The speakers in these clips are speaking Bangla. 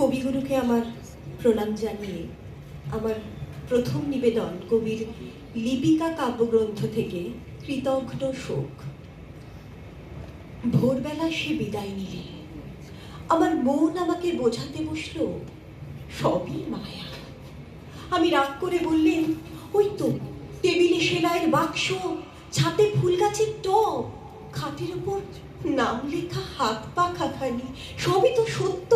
কবিগুরুকে আমার প্রণাম জানিয়ে আমার প্রথম নিবেদন কবির লিপিকা কাব্যগ্রন্থ থেকে কৃতঘ্ন শোক। ভোরবেলা সে বিদায় নিলে। আমার মন আমাকে বোঝাতে বসল, সবই মায়া। আমি রাগ করে বললেন, ওই তো টেবিলে সেলাইয়ের বাক্স, ছাতে ফুল গাছের টব, খাটের উপর নাম লেখা হাত পাখা খানি সবই তো সত্য।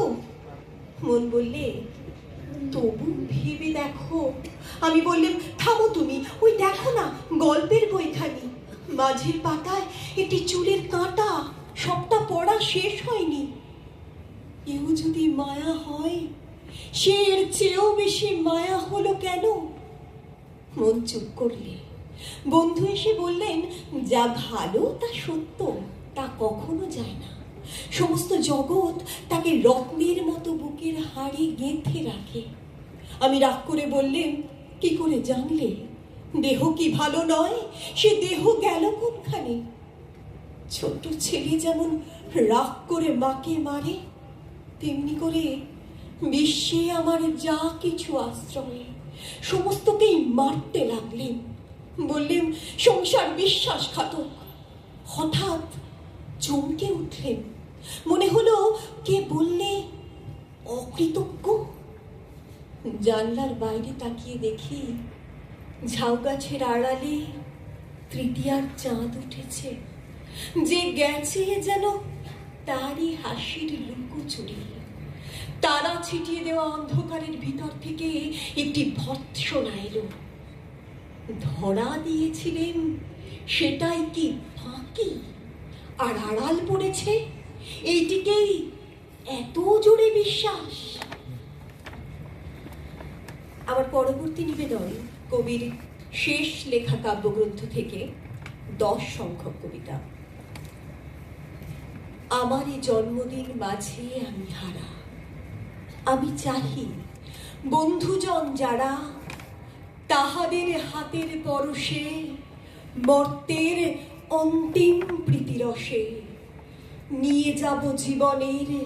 মন বললে, তবু ভেবে দেখো। আমি বললাম, থামো তুমি, ওই দেখো না, গল্পের বইখানি। মাঝের পাতায় একটি চুলের কাঁটা, সবটা পড়া শেষ হয়নি। এও যদি মায়া হয় সে এর চেয়েও বেশি মায়া হলো কেন? মন চুপ করলে। বন্ধু এসে বললেন, যা ভালো তা সত্য, তা কখনো যায় না। সমস্ত জগৎ তাকে রত্নের মতো বুকের হাড়ি গেঁথে রাখে। আমি রাগ করে বললেন, কি করে জানলে? দেহ কি ভালো নয়? সে দেহ গেল কোনখানে? ছোট ছেলে যেমন রাগ করে মাকে মারে, তেমনি করে বিশ্বে আমার যা কিছু আশ্রয় সমস্তকেই মারতে লাগলেন। বললেন, সংসার বিশ্বাসঘাতক। হঠাৎ চমকে উঠলেন। মনে হলো কে বললে অকৃতজ্ঞ? জানলার বাইরে তাকিয়ে দেখি ঝাউ গাছের আড়ালে তৃতীয়ার চাঁদ উঠেছে। যে গেছে যেন তারই হাসির লুকোচুরি। তারা ছিটিয়ে দেওয়া অন্ধকারের ভিতর থেকে একটি ভৎসনা এলো। ধরা দিয়েছিলেন, সেটাই কি ফাঁকি? আর আড়াল পড়েছে? এইটিকেই এত জোরে বিশ্বাস। আমার পরবর্তী নিবেদন কবির শেষ লেখা কাব্যগ্রন্থ থেকে দশ সংখ্যক কবিতা। আমার এই জন্মদিন মাঝে আমি হারা। আমি চাহি বন্ধুজন যারা তাহাদের হাতের পরশে মর্তের অন্তিম প্রীতিরসে নিয়ে যাব জীবনের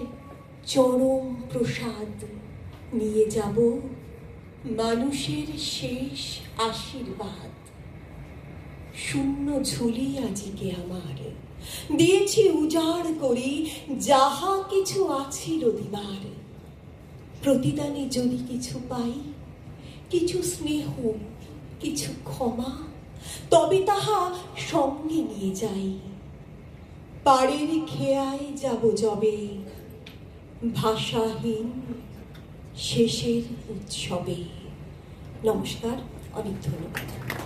চরম প্রসাদ। নিয়ে যাব মানুষের শেষ আশীর্বাদ। শূন্য ঝুলি আজিকে আমার। দিয়েছি উজাড় করি যাহা কিছু আছিল দিবার প্রতিদানে যদি কিছু পাই, কিছু স্নেহ, কিছু ক্ষমা, তবে তাহা সঙ্গে নিয়ে যাই। পাড়ের খেয়ায় যাব যবে। ভাষাহীন শেষের উৎসবে। নমস্কার অনেক ধন্যবাদ।